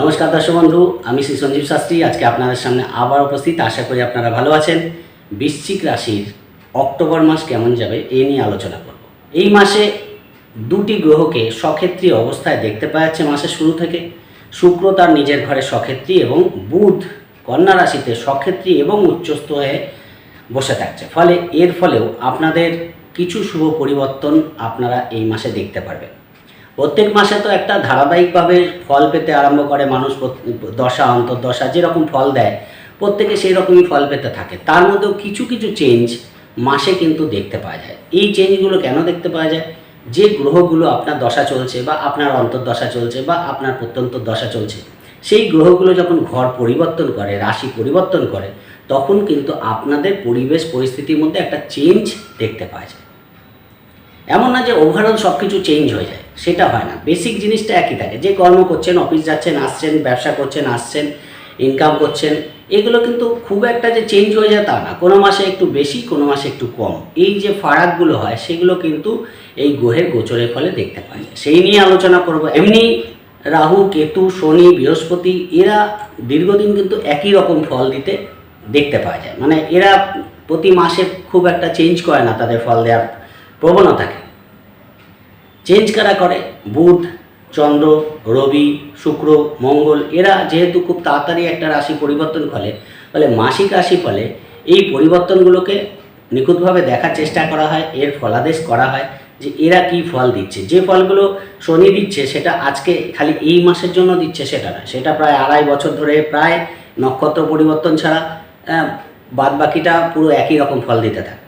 নমস্কার দর্শক বন্ধু, আমি শ্রী সঞ্জীব শাস্ত্রী। আজকে আপনাদের সামনে আবার উপস্থিত। আশা করি আপনারা ভালো আছেন। বৃশ্চিক রাশির অক্টোবর মাস কেমন যাবে এ নিয়ে আলোচনা করব। এই মাসে দুটি গ্রহকে সক্ষেত্রী অবস্থায় দেখতে পাওয়া যাচ্ছে মাসের শুরু থেকে। শুক্র তার নিজের ঘরে সক্ষেত্রী এবং বুধ কন্যা রাশিতে সক্ষেত্রী এবং উচ্চস্থ হয়ে বসে থাকছে। ফলে এর ফলেও আপনাদের কিছু শুভ পরিবর্তন আপনারা এই মাসে দেখতে পারবেন। প্রত্যেক মাসে তো একটা ধারাবাহিকভাবে ফল পেতে আরম্ভ করে, মানুষ দশা, অন্তর্দশা, যেরকম ফল দেয়, প্রত্যেকে সেই রকমই ফল পেতে থাকে। তার মধ্যেও কিছু কিছু চেঞ্জ মাসে কিন্তু দেখতে পাওয়া যায়। এই চেঞ্জগুলো কেন দেখতে পাওয়া যায়? যে গ্রহগুলো আপনার দশা চলছে বা আপনার অন্তর্দশা চলছে বা আপনার প্রত্যন্ত দশা চলছে, সেই গ্রহগুলো যখন ঘর পরিবর্তন করে, রাশি পরিবর্তন করে, তখন কিন্তু আপনাদের পরিবেশ পরিস্থিতির মধ্যে একটা চেঞ্জ দেখতে পাওয়া যায়। এমন না যে ওভারঅল সব কিছু চেঞ্জ হয়ে যায়, সেটা হয় না। বেসিক জিনিসটা একই থাকে। যে কর্ম করছেন অফিস যাচ্ছেন, আসছেন, ব্যবসা করছেন, আসছেন ইনকাম করছেন, এগুলো কিন্তু খুব একটা যে চেঞ্জ হয়ে যায় তা না। কোনো মাসে একটু বেশি, কোনো মাসে একটু কম। এই যে ফারাকগুলো হয়, সেগুলো কিন্তু এই গ্রহের গোচরের ফলে দেখতে পাওয়া যায়। সেই নিয়ে আলোচনা করব। এমনি রাহু, কেতু, শনি, বৃহস্পতি, এরা দীর্ঘদিন কিন্তু একই রকম ফল দিতে দেখতে পাওয়া যায়। মানে এরা প্রতি মাসে খুব একটা চেঞ্জ করে না, তাদের ফল দেওয়ার প্রবণতাকে। চেঞ্জ কারা করে? বুধ, চন্দ্র, রবি, শুক্র, মঙ্গল, এরা যেহেতু খুব তাড়াতাড়ি একটা রাশি পরিবর্তন করে ফলে মাসিক রাশি ফলে এই পরিবর্তনগুলোকে নিখুঁতভাবে দেখার চেষ্টা করা হয়, এর ফলাদেশ করা হয় যে এরা কি ফল দিচ্ছে। যে ফলগুলো শনি দিচ্ছে, সেটা আজকে খালি এই মাসের জন্য দিচ্ছে সেটা না। সেটা প্রায় আড়াই বছর ধরে প্রায় নক্ষত্র পরিবর্তন ছাড়া বাদ বাকিটা পুরো একই রকম ফল দিতে থাকে।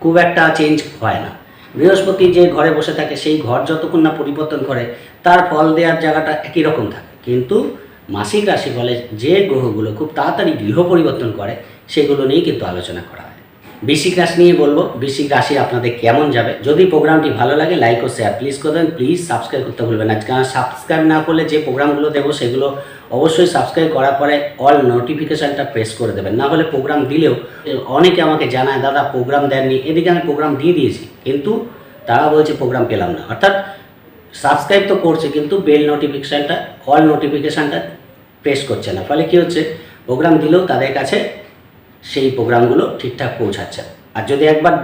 খুব একটা চেঞ্জ হয় না। বৃহস্পতি যে ঘরে বসে থাকে, সেই ঘর যতক্ষণ না পরিবর্তন করে, তার ফল দেওয়ার জায়গাটা একই রকম থাকে। কিন্তু মাসিক রাশি ফলে যে গ্রহগুলো খুব তাড়াতাড়ি গৃহ পরিবর্তন করে, সেগুলো নিয়েই কিন্তু আলোচনা করা হয়। বৃশ্চিক রাশি নিয়ে বলব, বৃশ্চিক রাশি আপনাদের কেমন যাবে? যদি প্রোগ্রামটি ভালো লাগে লাইক ও শেয়ার প্লিজ করে দেন। প্লিজ সাবস্ক্রাইব করতে ভুলবেন না। কারণ সাবস্ক্রাইব না করলে যে প্রোগ্রামগুলো দেবো, সেগুলো অবশ্যই সাবস্ক্রাইব করার পরে অল নোটিফিকেশানটা প্রেস করে দেবেন। না হলে প্রোগ্রাম দিলেও অনেকে আমাকে জানায়, দাদা প্রোগ্রাম দেননি। এদিকে আমি প্রোগ্রাম দিয়ে দিয়েছি, কিন্তু তারা বলছে প্রোগ্রাম পেলাম না। অর্থাৎ সাবস্ক্রাইব তো করছে, কিন্তু বেল নোটিফিকেশানটা অল নোটিফিকেশানটা প্রেস করছে না। ফলে কী হচ্ছে প্রোগ্রাম দিলেও তাদের কাছে সেই প্রোগ্রামগুলো ঠিকঠাক পৌঁছাচ্ছে আর যদি একবার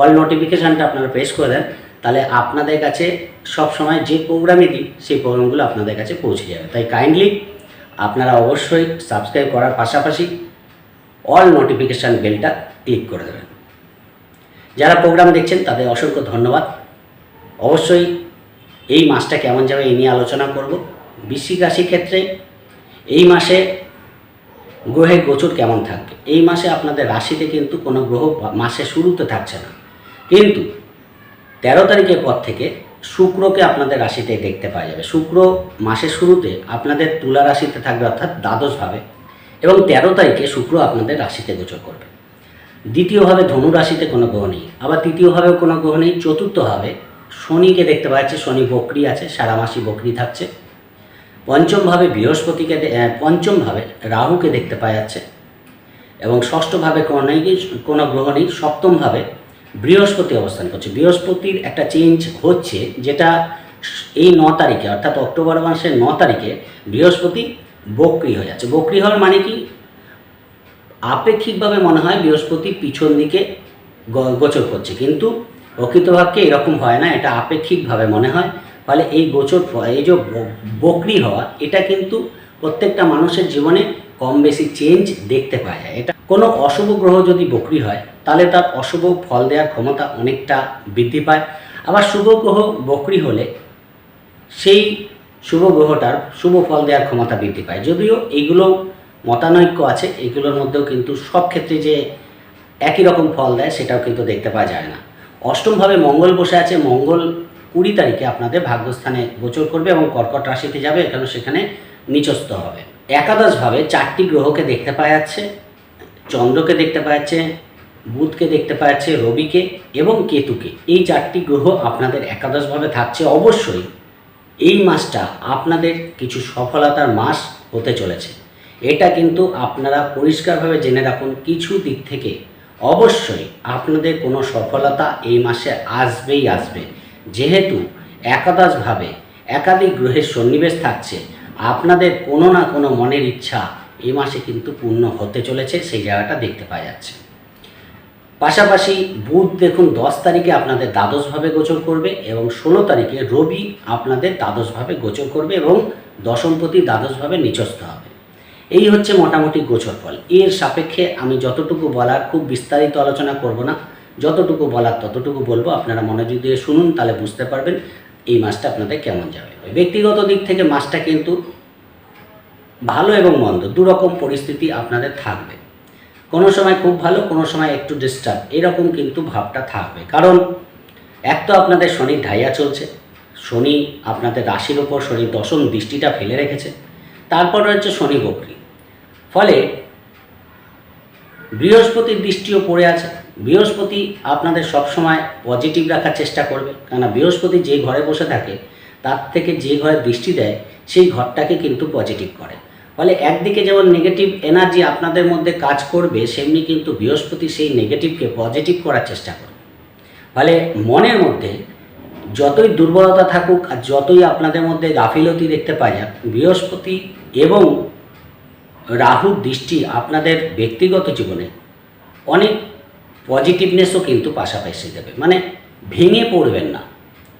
অল নোটিফিকেশানটা আপনারা প্রেস করে দেন তাহলে আপনাদের কাছে সব সময় যে প্রোগ্রামই দিই সেই প্রোগ্রামগুলো আপনাদের কাছে পৌঁছে যাবে। তাই কাইন্ডলি আপনারা অবশ্যই সাবস্ক্রাইব করার পাশাপাশি অল নোটিফিকেশান বেলটা ক্লিক করে দেবেন। যারা প্রোগ্রাম দেখছেন, তাদের অসংখ্য ধন্যবাদ। অবশ্যই এই মাসটা কেমন যাবে এই নিয়ে আলোচনা করব। বৃশ্চিক রাশির ক্ষেত্রে এই মাসে গ্রহের গোচর কেমন থাকবে? এই মাসে আপনাদের রাশিতে কিন্তু কোনো গ্রহ মাসে শুরুতে থাকছে না। কিন্তু তেরো তারিখের পর থেকে শুক্রকে আপনাদের রাশিতে দেখতে পাওয়া যাবে। শুক্র মাসের শুরুতে আপনাদের তুলা রাশিতে থাকবে অর্থাৎ দ্বাদশভাবে এবং তেরো তারিখে শুক্র আপনাদের রাশিতে গোচর করবে। দ্বিতীয়ভাবে ধনু রাশিতে কোনো গ্রহ নেই। আবার তৃতীয়ভাবেও কোনো গ্রহ নেই। চতুর্থভাবে শনিকে দেখতে পাওয়া যাচ্ছে, শনি বকরি আছে, সারা মাসি বকরি থাকছে। পঞ্চমভাবে বৃহস্পতিকে পঞ্চমভাবে রাহুকে দেখতে পাওয়া যাচ্ছে। এবং ষষ্ঠভাবে কোনো নেই, কোনো গ্রহ নেই। সপ্তমভাবে বৃহস্পতি অবস্থান করছে। বৃহস্পতির একটা চেঞ্জ হচ্ছে যেটা এই ন তারিখে, অর্থাৎ অক্টোবর মাসের ন তারিখে বৃহস্পতি বক্রি হয়ে যাচ্ছে। বক্রি হওয়ার মানে কি? আপেক্ষিকভাবে মনে হয় বৃহস্পতি পিছন দিকে গোচর করছে। কিন্তু প্রকৃতভাবকে এরকম হয় না, এটা আপেক্ষিকভাবে মনে হয়। ফলে এই গোচর এই যে বকরি হওয়া, এটা কিন্তু প্রত্যেকটা মানুষের জীবনে কম বেশি চেঞ্জ দেখতে পাওয়া যায়। এটা কোনো অশুভ গ্রহ যদি বকরি হয় তাহলে তার অশুভ ফল দেওয়ার ক্ষমতা অনেকটা বৃদ্ধি পায়। আবার শুভ গ্রহ বকরি হলে সেই শুভ গ্রহটার শুভ ফল দেওয়ার ক্ষমতা বৃদ্ধি পায়। যদিও এইগুলো মতানৈক্য আছে, এগুলোর মধ্যেও কিন্তু সব ক্ষেত্রে যে একই রকম ফল দেয় সেটাও কিন্তু দেখতে পাওয়া যায় না। অষ্টমভাবে মঙ্গল বসে আছে, মঙ্গল কুড়ি তারিখে আপনাদের ভাগ্যস্থানে গোচর করবে এবং কর্কট রাশিতে যাবে এখানে সেখানে নিচস্থ হবে। একাদশভাবে চারটি গ্রহকে দেখতে পাওয়া যাচ্ছে, চন্দ্রকে দেখতে পাওয়া যাচ্ছে বুধকে দেখতে পাওয়া যাচ্ছে রবিকে এবং কেতুকে। এই চারটি গ্রহ আপনাদের একাদশভাবে থাকছে অবশ্যই। এই মাসটা আপনাদের কিছু সফলতার মাস হতে চলেছে। এটা কিন্তু আপনারা পরিষ্কারভাবে জেনে রাখুন কিছু দিক থেকে। অবশ্যই আপনাদের কোনো সফলতা এই মাসে আসবেই আসবে। যেহেতু একাদশভাবে একাধিক গ্রহের সন্নিবেশ থাকছে, আপনাদের কোনো না কোনো মনের ইচ্ছা এই মাসে কিন্তু পূর্ণ হতে চলেছে, সেই জায়গাটা দেখতে পাওয়া যাচ্ছে। পাশাপাশি বুধ দেখুন দশ তারিখে আপনাদের দ্বাদশভাবে গোচর করবে এবং ষোলো তারিখে রবি আপনাদের দ্বাদশভাবে গোচর করবে এবং দশমপতি দ্বাদশভাবে নিচস্থ হবে। এই হচ্ছে মোটামুটি গোচর ফল এর সাপেক্ষে আমি যতটুকু বলার খুব বিস্তারিত আলোচনা করব না। যতটুকু বলার ততটুকু বলব। আপনারা মনোযোগ দিয়ে শুনুন, তাহলে বুঝতে পারবেন এই মাসটা আপনাদের কেমন যাবে। ব্যক্তিগত দিক থেকে মাসটা কিন্তু ভালো এবং মন্দ, দুরকম পরিস্থিতি আপনাদের থাকবে। কোনো সময় খুব ভালো, কোনো সময় একটু ডিস্টার্ব এরকম কিন্তু ভাবটা থাকবে। কারণ এক তো আপনাদের শনির ঢাইয়া চলছে, শনি আপনাদের রাশির ওপর শনির দশম দৃষ্টিটা ফেলে রেখেছে, তারপর রয়েছে শনি বকরি। ফলে বৃহস্পতির দৃষ্টিও পড়ে আছে। বৃহস্পতি আপনাদের সবসময় পজিটিভ রাখার চেষ্টা করবে। কেননা বৃহস্পতি যে ঘরে বসে থাকে, তার থেকে যে ঘরে দৃষ্টি দেয়, সেই ঘরটাকে কিন্তু পজিটিভ করে। ফলে একদিকে যেমন নেগেটিভ এনার্জি আপনাদের মধ্যে কাজ করবে, সেমনি কিন্তু বৃহস্পতি সেই নেগেটিভকে পজিটিভ করার চেষ্টা করবে। ফলে মনের মধ্যে যতই দুর্বলতা থাকুক আর যতই আপনাদের মধ্যে গাফিলতি দেখতে পাওয়া যাক বৃহস্পতি এবং রাহুর দৃষ্টি আপনাদের ব্যক্তিগত জীবনে অনেক পজিটিভনেসও কিন্তু পাশাপাশি দেবে। মানে ভেঙে পড়বেন না।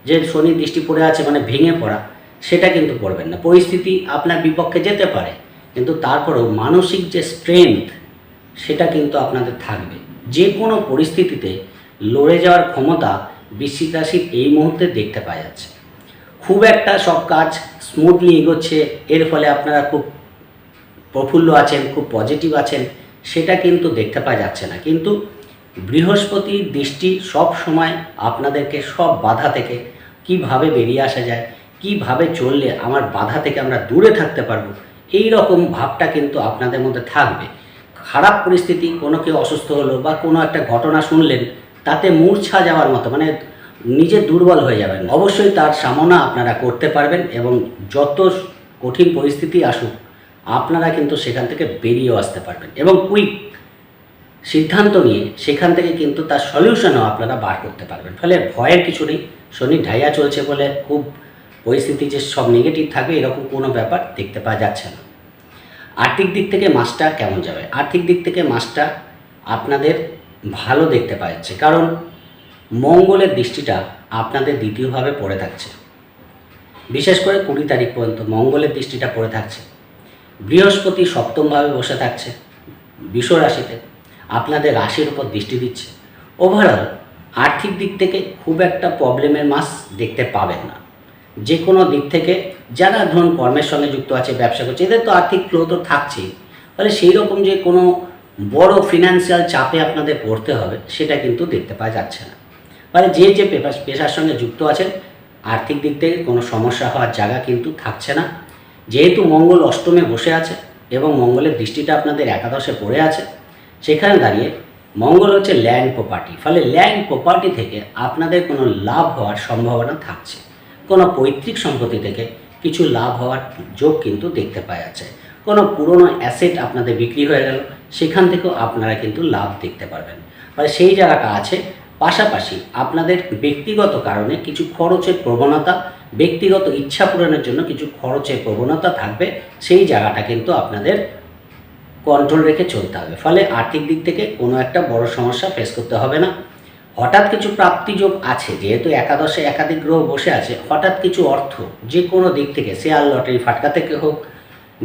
যে শনি দৃষ্টি পড়ে আছে মানে ভেঙে পড়া, সেটা কিন্তু পড়বেন না। পরিস্থিতি আপনার বিপক্ষে যেতে পারে। কিন্তু তারপরেও মানসিক যে স্ট্রেংথ সেটা কিন্তু আপনাদের থাকবে। যে কোনো পরিস্থিতিতে লড়ে যাওয়ার ক্ষমতা বৃশ্চিক রাশির এই মুহূর্তে দেখতে পাওয়া যাচ্ছে। খুব একটা সব কাজ স্মুথলি এগোচ্ছে, এর ফলে আপনারা খুব প্রফুল্ল আছেন, খুব পজিটিভ আছেন, সেটা কিন্তু দেখতে পাওয়া যাচ্ছে না। কিন্তু বৃহস্পতির দৃষ্টি সব সময় আপনাদেরকে সব বাধা থেকে কীভাবে বেরিয়ে আসা যায়, কীভাবে চললে আমার বাধা থেকে আমরা দূরে থাকতে পারব এই রকম ভাবটা কিন্তু আপনাদের মধ্যে থাকবে। খারাপ পরিস্থিতি, কোনো কেউ অসুস্থ হলো বা কোনো একটা ঘটনা শুনলেন, তাতে মূর্ছা যাওয়ার মতো মানে নিজে দুর্বল হয়ে যাবেন। অবশ্যই তার সামনা আপনারা করতে পারবেন এবং যত কঠিন পরিস্থিতি আসুক, আপনারা কিন্তু সেখান থেকে বেরিয়েও আসতে পারবেন। এবং কুইক সিদ্ধান্ত নিয়ে সেখান থেকে কিন্তু তার সলিউশনও আপনারা বার করতে পারবেন। ফলে ভয়ের কিছু নেই। শনি ঢাইয়া চলছে বলে খুব পরিস্থিতি যে সব নেগেটিভ থাকবে, এরকম কোনো ব্যাপার দেখতে পাওয়া যাচ্ছে না। আর্থিক দিক থেকে মাসটা কেমন যাবে? আর্থিক দিক থেকে মাসটা আপনাদের ভালো দেখতে পাওয়া যাচ্ছে। কারণ মঙ্গলের দৃষ্টিটা আপনাদের দ্বিতীয়ভাবে পড়ে থাকছে। বিশেষ করে কুড়ি তারিখ পর্যন্ত মঙ্গলের দৃষ্টিটা পড়ে থাকছে। বৃহস্পতি সপ্তমভাবে বসে থাকছে বিষ রাশিতে। আপনাদের রাশির উপর দৃষ্টি দিচ্ছে। ওভারঅল আর্থিক দিক থেকে খুব একটা প্রবলেমের মাস দেখতে পাবেন না। যে কোনো দিক থেকে যারা ধরুন কর্মের সঙ্গে যুক্ত আছে, ব্যবসা করছে, এদের তো আর্থিক ফ্লো তো থাকছেই। ফলে সেই রকম যে কোনো বড় ফিনান্সিয়াল চাপে আপনাদের পড়তে হবে, সেটা কিন্তু দেখতে পাওয়া যাচ্ছে না। ফলে যে যে পেশা পেশার সঙ্গে যুক্ত আছেন, আর্থিক দিক থেকে কোনো সমস্যা হওয়ার জায়গা কিন্তু থাকছে না। যেহেতু মঙ্গল অষ্টমে বসে আছে এবং মঙ্গলের দৃষ্টিটা আপনাদের একাদশে পড়ে আছে, সেখানে দাঁড়িয়ে মঙ্গল হচ্ছে ল্যান্ড প্রপার্টি ফলে ল্যান্ড প্রপার্টি থেকে আপনাদের কোনো লাভ হওয়ার সম্ভাবনা থাকছে। কোনো পৈতৃক সম্পত্তি থেকে কিছু লাভ হওয়ার যোগ কিন্তু দেখতে পাওয়া যাচ্ছে। কোনো পুরনো অ্যাসেট আপনাদের বিক্রি হয়ে গেল, সেখান থেকেও আপনারা কিন্তু লাভ দেখতে পারবেন। ফলে সেই জায়গাটা আছে। পাশাপাশি আপনাদের ব্যক্তিগত কারণে কিছু খরচের প্রবণতা, ব্যক্তিগত ইচ্ছা পূরণের জন্য কিছু খরচের প্রবণতা থাকবে। সেই জায়গাটা কিন্তু আপনাদের কন্ট্রোল রেখে চলতে হবে। ফলে আর্থিক দিক থেকে কোনো একটা বড় সমস্যা ফেস করতে হবে না। হঠাৎ কিছু প্রাপ্তিযোগ আছে, যেহেতু একাদশে একাধিক গ্রহ বসে আছে, হঠাৎ কিছু অর্থ, যে কোনো দিক থেকে, শেয়ার লটারি, ফাটকা থেকে হোক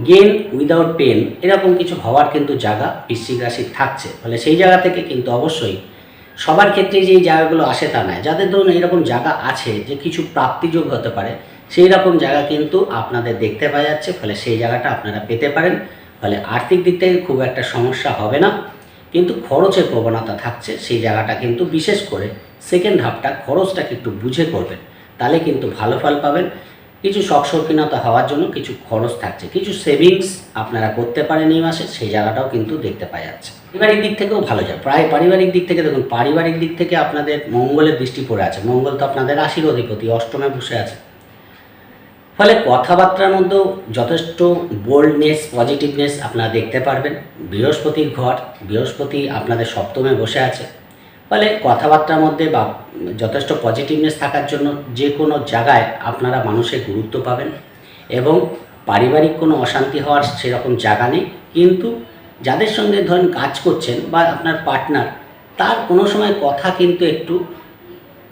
গেন উইদাউট পেন এরকম কিছু হওয়ার কিন্তু জায়গা বৃশ্চিক রাশি থাকছে। ফলে সেই জায়গা থেকে কিন্তু অবশ্যই সবার ক্ষেত্রে যে জায়গাগুলো আসে তা নয়। যাদের ধরুন এরকম জায়গা আছে যে কিছু প্রাপ্তিযোগ হতে পারে, সেই রকম জায়গা কিন্তু আপনাদের দেখতে পাওয়া যাচ্ছে। ফলে সেই জায়গাটা আপনারা পেতে পারেন। ফলে আর্থিক দিক থেকে খুব একটা সমস্যা হবে না। কিন্তু খরচের প্রবণতা থাকছে, সেই জায়গাটা কিন্তু বিশেষ করে সেকেন্ড হাফটা খরচটাকে একটু বুঝে করবেন। তাহলে কিন্তু ভালো ফল পাবেন। কিছু শখ শৌখিনতা হওয়ার জন্য কিছু খরচ থাকছে। কিছু সেভিংস আপনারা করতে পারেন এই মাসে, সেই জায়গাটাও কিন্তু দেখতে পাওয়া যাচ্ছে। পারিবারিক দিক থেকেও ভালো যায়। প্রায় পারিবারিক দিক থেকে দেখুন, পারিবারিক দিক থেকে আপনাদের মঙ্গলের দৃষ্টি পড়ে আছে। মঙ্গল তো আপনাদের রাশির অধিপতি অষ্টমে বসে আছে। ফলে কথাবার্তার মধ্যেও যথেষ্ট বোল্ডনেস পজিটিভনেস আপনারা দেখতে পারবেন। বৃহস্পতির ঘর, বৃহস্পতি আপনাদের সপ্তমে বসে আছে। ফলে কথাবার্তার মধ্যে বা যথেষ্ট পজিটিভনেস থাকার জন্য যে কোনো জায়গায় আপনারা মানুষের গুরুত্ব পাবেন এবং পারিবারিক কোনো অশান্তি হওয়ার সেরকম জায়গা নেই। কিন্তু যাদের সঙ্গে ধরেন কাজ করছেন বা আপনার পার্টনার তার কোনো সময় কথা কিন্তু একটু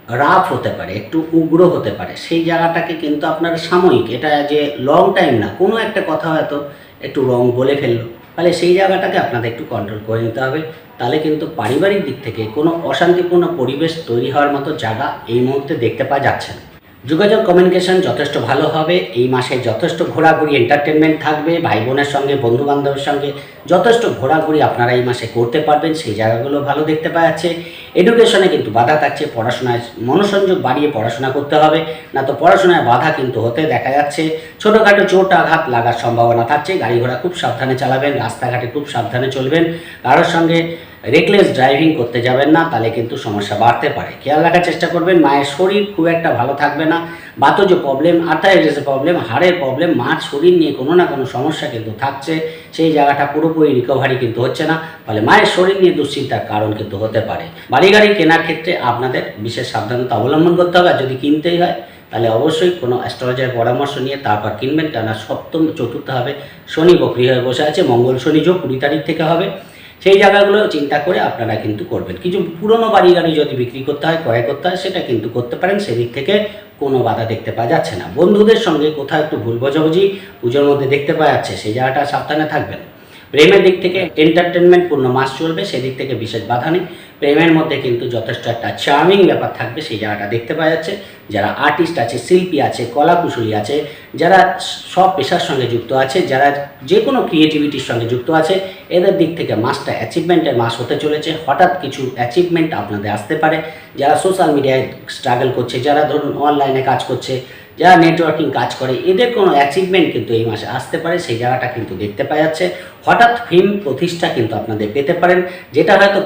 রাফ হতে পারে, একটু উগ্র হতে পারে, সেই জায়গাটাকে কিন্তু আপনার সাময়িক, এটা যে লং টাইম না, কোনো একটা কথা হয়তো একটু রং বলে ফেলল। তাহলে সেই জায়গাটাকে আপনাদের একটু কন্ট্রোল করে নিতে হবে। তাহলে কিন্তু পারিবারিক দিক থেকে কোনো অশান্তিপূর্ণ পরিবেশ তৈরি হওয়ার মতো জায়গা এই মুহূর্তে দেখতে পাওয়া যাচ্ছে না। যোগাযোগ কমিউনিকেশন যথেষ্ট ভালো হবে। এই মাসে যথেষ্ট ঘোরাঘুরি এন্টারটেনমেন্ট থাকবে। ভাই বোনের সঙ্গে বন্ধু বান্ধবের সঙ্গে যথেষ্ট ঘোরাঘুরি আপনারা এই মাসে করতে পারবেন। সেই জায়গাগুলো ভালো দেখতে পাওয়া যাচ্ছে। এডুকেশনে কিন্তু বাধা থাকছে, পড়াশোনায় মনোসংযোগ বাড়িয়ে পড়াশোনা করতে হবে। না তো পড়াশোনায় বাধা কিন্তু হতে দেখা যাচ্ছে। ছোটোখাটো চোট আঘাত লাগার সম্ভাবনা থাকছে। গাড়ি ঘোড়া খুব সাবধানে চালাবেন, রাস্তাঘাটে খুব সাবধানে চলবেন। কারোর সঙ্গে রেকলেস ড্রাইভিং করতে যাবেন না, তাহলে কিন্তু সমস্যা বাড়তে পারে। খেয়াল রাখার চেষ্টা করবেন, মায়ের শরীর খুব একটা ভালো থাকবে না, বাতজ প্রবলেম আর্থারাইটিসের প্রবলেম হাড়ের প্রবলেম মার শরীর নিয়ে কোনো না কোনো সমস্যা কিন্তু থাকছে, সেই জায়গাটা পুরোপুরি রিকভারি কিন্তু হচ্ছে না, ফলে মায়ের শরীর নিয়ে দুশ্চিন্তার কারণ কিন্তু হতে পারে। বাড়ি গাড়ি কেনার ক্ষেত্রে আপনাদের বিশেষ সাবধানতা অবলম্বন করতে হবে যদি কিনতেই হয়, তাহলে অবশ্যই কোনো অ্যাস্ট্রোলজারের পরামর্শ নিয়ে তারপর কিনবেন, কেননা সপ্তম, চতুর্থ হবে, শনি বকরি হয়ে বসে আছে, মঙ্গল শনি যোগ কুড়ি তারিখ থেকে হবে। সেই জায়গাগুলো চিন্তা করে আপনারা কিন্তু করবেন। কিছু পুরনো বাড়ি গাড়ি যদি বিক্রি করতে হয়, ক্রয় করতে হয়, সেটা কিন্তু করতে পারেন। সেদিক থেকে কোনো বাধা দেখতে পাওয়া যাচ্ছে না। বন্ধুদের সঙ্গে কোথাও একটু ভুল বোঝাবুঝি পুজোর মধ্যে দেখতে পাওয়া যাচ্ছে, সেই জায়গাটা সাবধানে থাকবেন। প্রেমের দিক থেকে এন্টারটেনমেন্ট পূর্ণ মাস চলবে, সেদিক থেকে বিশেষ বাধা নেই। প্রেমের মধ্যে কিন্তু যথেষ্ট একটা চার্মিং ব্যাপার থাকবে, সেই জায়গাটা দেখতে পাওয়া যাচ্ছে। যারা আর্টিস্ট আছে, শিল্পী আছে, কলাকুশলী আছে, যারা সব পেশার সঙ্গে যুক্ত আছে, যারা যে কোনো ক্রিয়েটিভিটির সঙ্গে যুক্ত আছে, এদের দিক থেকে মাসটা অ্যাচিভমেন্টের মাস হতে চলেছে। হঠাৎ কিছু অ্যাচিভমেন্ট আপনাদের আসতে পারে। যারা সোশ্যাল মিডিয়ায় স্ট্রাগল করছে, যারা ধরুন অনলাইনে কাজ করছে, যারা নেটওয়ার্কিং কাজ করে, এদের কোনো অ্যাচিভমেন্ট কিন্তু এই মাসে আসতে পারে, সেই জায়গাটা কিন্তু দেখতে পাওয়া যাচ্ছে। হঠাৎ ফিল্ম প্রতিষ্ঠা কিন্তু আপনাদের পেতে পারেন, যেটা হয়তো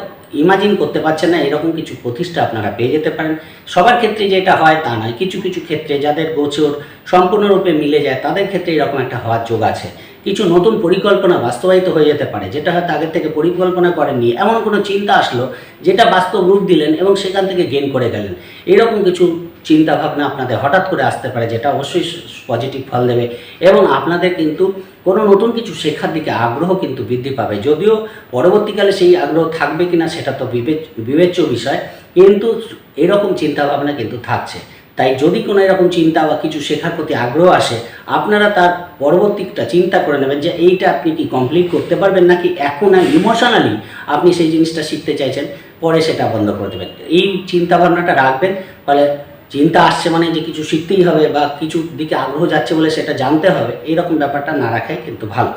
ইমাজিন করতে পারছেন না, এরকম কিছু প্রতিষ্ঠা আপনারা পেয়ে যেতে পারেন। সবার ক্ষেত্রে যেটা হয় তা নয়, কিছু কিছু ক্ষেত্রে যাদের গোচর সম্পূর্ণরূপে মিলে যায়, তাদের ক্ষেত্রে এরকম একটা হওয়ার যোগ আছে। কিছু নতুন পরিকল্পনা বাস্তবায়িত হয়ে যেতে পারে, যেটা হয়তো আগের থেকে পরিকল্পনা করেননি, এমন কোনো চিন্তা আসলো, যেটা বাস্তব রূপ দিলেন এবং সেখান থেকে গেন করে গেলেন এরকম কিছু চিন্তা ভাবনা আপনাদের হঠাৎ করে আসতে পারে, যেটা অবশ্যই পজিটিভ ফল দেবে। এবং আপনাদের কিন্তু কোনো নতুন কিছু শেখার দিকে আগ্রহ কিন্তু বৃদ্ধি পাবে। যদিও পরবর্তীকালে সেই আগ্রহ থাকবে কিনা সেটা তো বিবেচ, বিবেচ্য বিষয়, কিন্তু এরকম চিন্তাভাবনা কিন্তু থাকছে। তাই যদি কোনো এরকম চিন্তা বা কিছু শেখার প্রতি আগ্রহ আসে, আপনারা তার পরবর্তীটা চিন্তা করে নেবেন যে এইটা আপনি কি কমপ্লিট করতে পারবেন নাকি এখন আর ইমোশনালি আপনি সেই জিনিসটা শিখতে চাইছেন, পরে সেটা বন্ধ করে দেবেন। এই চিন্তা ভাবনাটা রাখবেন, ফলে চিন্তা আসছে মানে যে কিছু শিখতেই হবে বা কিছু দিকে আগ্রহ যাচ্ছে বলে সেটা জানতে হবে, এইরকম ব্যাপারটা না রাখাই কিন্তু ভালো।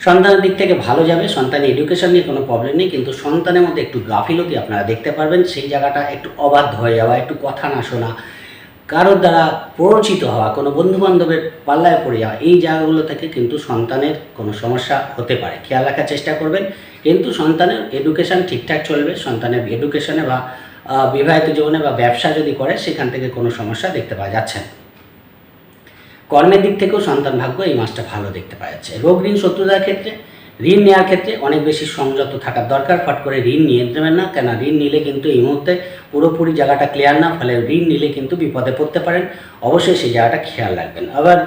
সন্তানের দিক থেকে ভালো যাবে, সন্তানের এডুকেশন নিয়ে কোনো প্রবলেম নেই, কিন্তু সন্তানের মধ্যে একটু গাফিলতি আপনারা দেখতে পারবেন, সেই জায়গাটা একটু অবাধ্য হয়ে যাওয়া, একটু কথা না শোনা, কারোর দ্বারা প্ররোচিত হওয়া, কোনো বন্ধুবান্ধবের পাল্লায় পড়ে যাওয়া, এই জায়গাগুলো থেকে কিন্তু সন্তানের কোনো সমস্যা হতে পারে। খেয়াল রাখার চেষ্টা করবেন, কিন্তু সন্তানের এডুকেশন ঠিকঠাক চলবে, সন্তানের এডুকেশনে বা বিবাহিত জীবনে বা ব্যবসা যদি করে, সেখান থেকে কোনো সমস্যা দেখতে পাওয়া যাচ্ছে না। কর্মের দিক থেকেও সন্তান ভাগ্য এই মাসটা ভালো দেখতে পাওয়া যাচ্ছে। রোগ ঋণ শত্রুতার ক্ষেত্রে, ঋণ নেওয়ার ক্ষেত্রে অনেক বেশি সংযত থাকার দরকার। ফট করে ঋণ নিয়ে দেবেন না কেন ঋণ নিলে কিন্তু এই মুহূর্তে পুরোপুরি জায়গাটা ক্লিয়ার না, ফলে ঋণ নিলে কিন্তু বিপদে পড়তে পারেন। অবশ্যই সেই জায়গাটা খেয়াল রাখবেন। আবার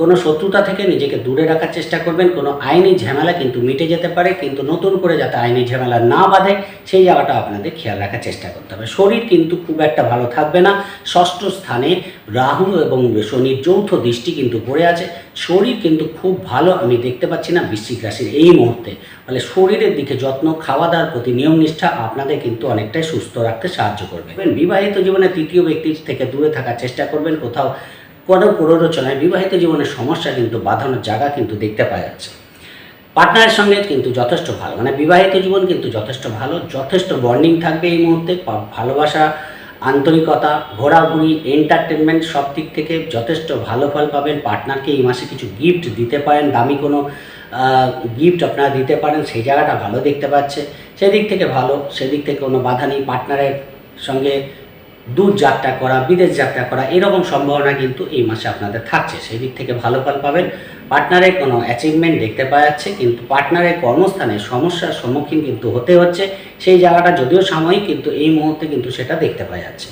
কোনো শত্রুতা থেকে নিজেকে দূরে রাখার চেষ্টা করবেন, কোনো আইনি ঝামেলা কিন্তু মিটে যেতে পারে, কিন্তু নতুন করে যাতে আইনি ঝামেলা না বাঁধে, সেই জায়গাটা আপনাদের খেয়াল রাখার চেষ্টা করতে হবে। শরীর কিন্তু খুব একটা ভালো থাকবে না, ষষ্ঠ স্থানে রাহু এবং শনির যৌথ দৃষ্টি কিন্তু পড়ে আছে। শরীর কিন্তু খুব ভালো, আমি দেখতে পাচ্ছি না বৃশ্চিক রাশির এই মুহূর্তে। ফলে শরীরের দিকে যত্ন খাওয়া দাওয়ার প্রতি নিয়ম নিষ্ঠা আপনাদের কিন্তু অনেকটাই সুস্থ রাখতে সাহায্য করবে। বিবাহিত জীবনে তৃতীয় ব্যক্তির থেকে দূরে থাকার চেষ্টা করবেন, কোথাও কোনো প্ররোচনায় বিবাহিত জীবনের সমস্যা কিন্তু, বাঁধানোর জায়গা কিন্তু দেখতে পাওয়া যাচ্ছে। পার্টনারের সঙ্গে কিন্তু যথেষ্ট ভালো মানে বিবাহিত জীবন কিন্তু যথেষ্ট ভালো, যথেষ্ট বন্ডিং থাকবে এই মুহূর্তে ভালোবাসা, আন্তরিকতা, ঘোরাঘুরি এন্টারটেনমেন্ট সব দিক থেকে যথেষ্ট ভালো ফল পাবেন। পার্টনারকে এই মাসে কিছু গিফট দিতে পারেন, দামি কোনো গিফট আপনারা দিতে পারেন, সেই জায়গাটা ভালো দেখতে পাচ্ছে। সেদিক থেকে ভালো, সেদিক থেকে কোনো বাধা নেই, পার্টনারের সঙ্গে দূর যাত্রা করা, বিদেশ যাত্রা করা, এরকম সম্ভাবনা কিন্তু এই মাসে আপনাদের থাকছে। সেই দিক থেকে ভালো ফল পাবেন। পার্টনারের কোনো অ্যাচিভমেন্ট দেখতে পাওয়া যাচ্ছে, কিন্তু পার্টনারের কর্মস্থানে সমস্যার সম্মুখীন কিন্তু হতে হচ্ছে। সেই জায়গাটা যদিও সাময়িক, কিন্তু এই মুহূর্তে কিন্তু সেটা দেখতে পাওয়া যাচ্ছে।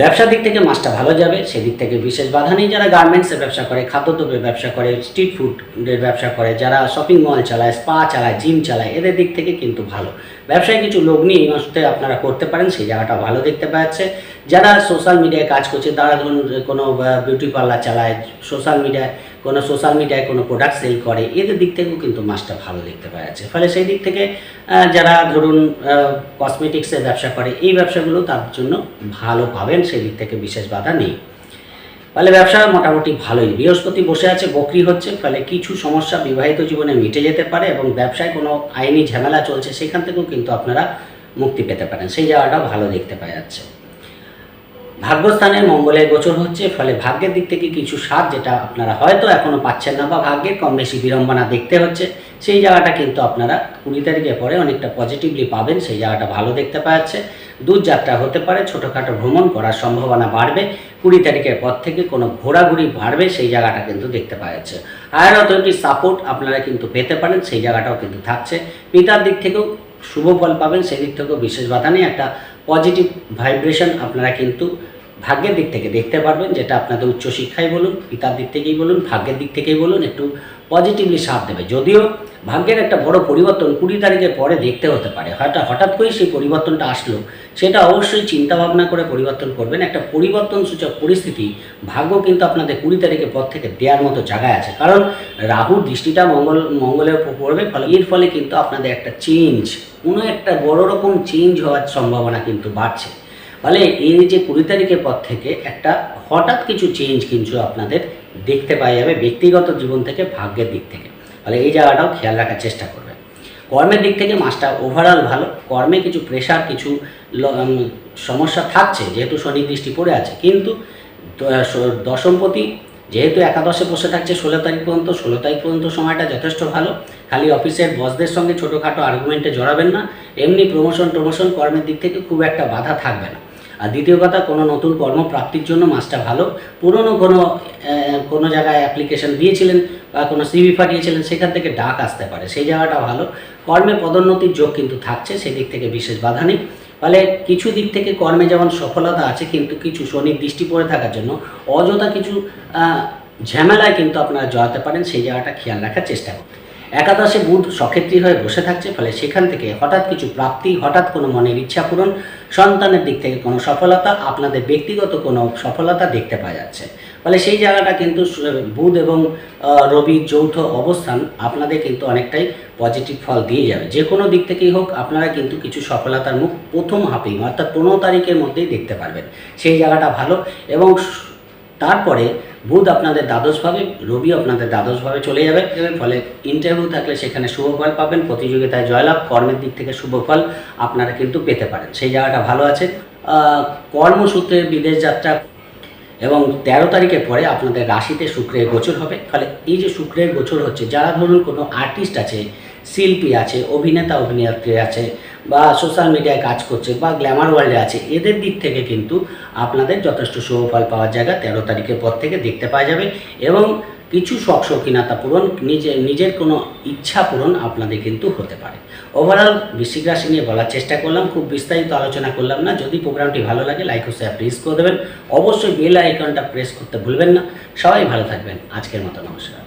ব্যবসার দিক থেকে মাসটা ভালো যাবে, সেদিক থেকে বিশেষ বাধা নেই। যারা গার্মেন্টসের ব্যবসা করে, খাদ্যদ্রব্যের ব্যবসা করে স্ট্রিট ফুডের ব্যবসা করে, যারা শপিং মল চালায় স্পা চালায় জিম চালায়, এদের দিক থেকে কিন্তু ভালো। ব্যবসায় কিছু লোক নিয়ে এই মাসতে আপনারা করতে পারেন, সেই জায়গাটা ভালো দেখতে পাওয়া যাচ্ছে যারা সোশ্যাল মিডিয়ায় কাজ করছে, তারা ধরুন কোনো বিউটি পার্লার চালায় সোশ্যাল মিডিয়ায় কোনো সোশ্যাল মিডিয়ায় কোনো প্রোডাক্ট সেল করে, এদের দিক থেকেও কিন্তু মাসটা ভালো দেখতে পাওয়া যাচ্ছে ফলে সেই দিক থেকে যারা ধরুন কসমেটিক্সের ব্যবসা করে, এই ব্যবসাগুলো তার জন্য ভালো পাবেন সেই দিক থেকে বিশেষ বাধা নেই। ফলে ব্যবসা মোটামুটি ভালোই। বৃহস্পতি বসে আছে, বকরি হচ্ছে, ফলে কিছু সমস্যা বিবাহিত জীবনে মিটে যেতে পারে এবং ব্যবসায় কোনো আইনি ঝামেলা চলছে, সেখান থেকেও কিন্তু আপনারা মুক্তি পেতে পারেন। সেই জায়গাটা ভালো দেখতে পাওয়া যাচ্ছে। ভাগ্যস্থানে মঙ্গলের গোচর হচ্ছে, ফলে ভাগ্যের দিক থেকে কিছু স্বাদ যেটা আপনারা হয়তো এখনও পাচ্ছেন না বা ভাগ্যের কম বেশি বিড়ম্বনা দেখতে হচ্ছে, সেই জায়গাটা কিন্তু আপনারা কুড়ি তারিখের পরে অনেকটা পজিটিভলি পাবেন, সেই জায়গাটা ভালো দেখতে পাওয়া যাচ্ছে দূর যাত্রা হতে পারে, ছোটোখাটো ভ্রমণ করার সম্ভাবনা বাড়বে, কুড়ি তারিখের পর থেকে কোনো ঘোরাঘুরি বাড়বে, সেই জায়গাটা কিন্তু দেখতে পাওয়া যাচ্ছে। হায়ার অথরিটির সাপোর্ট আপনারা কিন্তু পেতে পারেন, সেই জায়গাটাও কিন্তু থাকছে। পিতার দিক থেকেও শুভ ফল পাবেন সেই দিক থেকেও বিশেষ বাধা নেই, একটা পজিটিভ ভাইব্রেশন আপনারা কিন্তু ভাগ্যের দিক থেকে দেখতে পারবেন যেটা আপনাদের উচ্চশিক্ষায় বলুন, পিতার দিক থেকেই বলুন, ভাগ্যের দিক থেকেই বলুন, একটু পজিটিভলি সাথ দেবে। যদিও ভাগ্যের একটা বড় পরিবর্তন কুড়ি তারিখের পরে দেখতে হতে পারে, হয়তো হঠাৎ করেই সেই পরিবর্তনটা আসলো, সেটা অবশ্যই চিন্তা ভাবনা করে পরিবর্তন করবেন। একটা পরিবর্তন সূচক পরিস্থিতি ভাগ্য কিন্তু আপনাদের কুড়ি তারিখের পর থেকে দেওয়ার মতো জায়গায় আছে। কারণ রাহুর দৃষ্টিটা মঙ্গল, মঙ্গলের উপর পড়বে, ফলে এর ফলে কিন্তু আপনাদের একটা চেঞ্জ কোনো একটা বড় রকম চেঞ্জ হওয়ার সম্ভাবনা কিন্তু বাড়ছে। ফলে এই যে কুড়ি তারিখের পর থেকে একটা হঠাৎ কিছু চেঞ্জ কিন্তু আপনাদের দেখতে পাওয়া যাবে ব্যক্তিগত জীবন থেকে, ভাগ্যের দিক থেকে। ফলে এই জায়গাটাও খেয়াল রাখার চেষ্টা করবেন। কর্মের দিক থেকে মাসটা ওভারঅল ভালো, কর্মে কিছু প্রেশার কিছু সমস্যা থাকছে, যেহেতু শনি দৃষ্টি পড়ে আছে, কিন্তু দশমপতি যেহেতু একাদশে বসে থাকছে, ষোলো তারিখ পর্যন্ত, ষোলো তারিখ পর্যন্ত সময়টা যথেষ্ট ভালো। খালি অফিসের বসদের সঙ্গে ছোটোখাটো আর্গুমেন্টে জড়াবেন না। এমনি প্রমোশন প্রমোশন কর্মের দিক থেকে খুব একটা বাধা থাকবে না। আর দ্বিতীয় কথা, কোনো নতুন কর্মপ্রাপ্তির জন্য মাসটা ভালো। পুরনো কোনো কোনো জায়গায় অ্যাপ্লিকেশন দিয়েছিলেন বা কোনো সিভি পাঠিয়েছিলেন, সেখান থেকে ডাক আসতে পারে। সেই জায়গাটা ভালো। কর্মে পদোন্নতির যোগ কিন্তু থাকছে, সেদিক থেকে বিশেষ বাধা নেই। ফলে কিছু দিক থেকে কর্মে যেমন সফলতা আছে, কিন্তু কিছু শনির দৃষ্টি পড়ে থাকার জন্য অযথা কিছু ঝামেলায় কিন্তু আপনারা জড়াতে পারেন। সেই জায়গাটা খেয়াল রাখার চেষ্টা করুন। একাদশে বুধ সক্ষেত্রী হয়ে বসে থাকছে, ফলে সেখান থেকে হঠাৎ কিছু প্রাপ্তি, হঠাৎ কোনো মনের ইচ্ছা পূরণ, সন্তানের দিক থেকে কোনো সফলতা, আপনাদের ব্যক্তিগত কোনো সফলতা দেখতে পাওয়া যাচ্ছে। ফলে সেই জায়গাটা কিন্তু বুধ এবং রবির যৌথ অবস্থান আপনাদের কিন্তু অনেকটাই পজিটিভ ফল দিয়ে যাবে। যে কোনো দিক থেকেই হোক, আপনারা কিন্তু কিছু সফলতার মুখ প্রথম হাফেই অর্থাৎ পনেরো তারিখের মধ্যেই দেখতে পারবেন। সেই জায়গাটা ভালো এবং তারপরে বুধ আপনাদের দ্বাদশভাবে রবি আপনাদের দ্বাদশভাবে চলে যাবে। ফলে ইন্টারভিউ থাকলে সেখানে শুভ ফল পাবেন প্রতিযোগিতায় জয়লাভ কর্মের দিক থেকে শুভ ফল আপনারা কিন্তু পেতে পারেন। সেই জায়গাটা ভালো আছে। কর্মসূত্রে বিদেশ যাত্রা এবং তেরো তারিখের পরে আপনাদের রাশিতে শুক্রের গোচর হবে। ফলে এই যে শুক্রের গোচর হচ্ছে যারা ধরুন কোনো আর্টিস্ট আছে শিল্পী আছে অভিনেতা অভিনেত্রী আছে বা সোশ্যাল মিডিয়ায় কাজ করছে বা গ্ল্যামার ওয়ার্ল্ডে আছে, এদের দিক থেকে কিন্তু আপনাদের যথেষ্ট শুভ ফল পাওয়ার জায়গা তেরো তারিখের পর থেকে দেখতে পাওয়া যাবে এবং কিছু শখ শৌখিনতা পূরণ নিজের নিজের কোনো ইচ্ছা পূরণ আপনাদের কিন্তু হতে পারে। ওভারঅল বৃশ্চিক রাশি নিয়ে বলার চেষ্টা করলাম, খুব বিস্তারিত আলোচনা করলাম না, যদি প্রোগ্রামটি ভালো লাগে লাইক ও শেয়ার প্রেস করে দেবেন। অবশ্যই বেল আইকনটা প্রেস করতে ভুলবেন না। সবাই ভালো থাকবেন, আজকের মতো নমস্কার।